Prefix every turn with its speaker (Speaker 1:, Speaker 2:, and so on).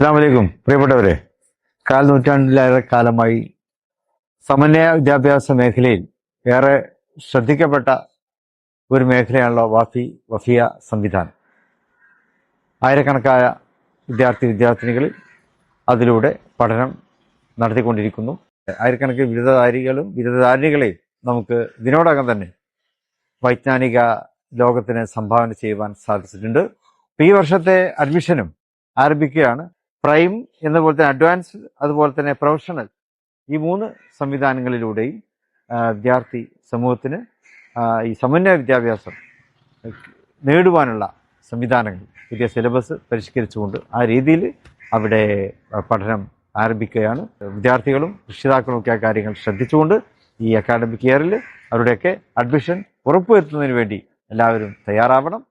Speaker 1: അസ്സാമലൈക്കും പ്രിയപ്പെട്ടവരെ കാൽ നൂറ്റാണ്ടിലേറെ കാലമായി സമന്വയ വിദ്യാഭ്യാസ മേഖലയിൽ ഏറെ ശ്രദ്ധിക്കപ്പെട്ട ഒരു മേഖലയാണല്ലോ വാഫി വഫിയ സംവിധാനം. ആയിരക്കണക്കായ വിദ്യാർത്ഥി വിദ്യാർത്ഥിനികൾ അതിലൂടെ പഠനം നടത്തിക്കൊണ്ടിരിക്കുന്നു. ആയിരക്കണക്കിന് ബിരുദധാരികളും ബിരുദധാരികളെയും നമുക്ക് ഇതിനോടകം തന്നെ വൈജ്ഞാനിക ലോകത്തിന് സംഭാവന ചെയ്യുവാൻ സാധിച്ചിട്ടുണ്ട്. ഈ വർഷത്തെ അഡ്മിഷനും ആരംഭിക്കുകയാണ്. പ്രൈം എന്നപോലെ തന്നെ അഡ്വാൻസ്ഡ് അതുപോലെ തന്നെ പ്രൊഫഷണൽ ഈ മൂന്ന് സംവിധാനങ്ങളിലൂടെയും വിദ്യാർത്ഥി സമൂഹത്തിന് ഈ സമന്വയ വിദ്യാഭ്യാസം നേടുവാനുള്ള സംവിധാനങ്ങൾ പുതിയ സിലബസ് പരിഷ്കരിച്ചുകൊണ്ട് ആ രീതിയിൽ അവിടെ പഠനം ആരംഭിക്കുകയാണ്. വിദ്യാർത്ഥികളും രക്ഷിതാക്കളും ഒക്കെ ആ കാര്യങ്ങൾ ശ്രദ്ധിച്ചുകൊണ്ട് ഈ അക്കാഡമിക് ഇയറിൽ അവരുടെയൊക്കെ അഡ്മിഷൻ ഉറപ്പുവരുത്തുന്നതിന് വേണ്ടി എല്ലാവരും തയ്യാറാവണം.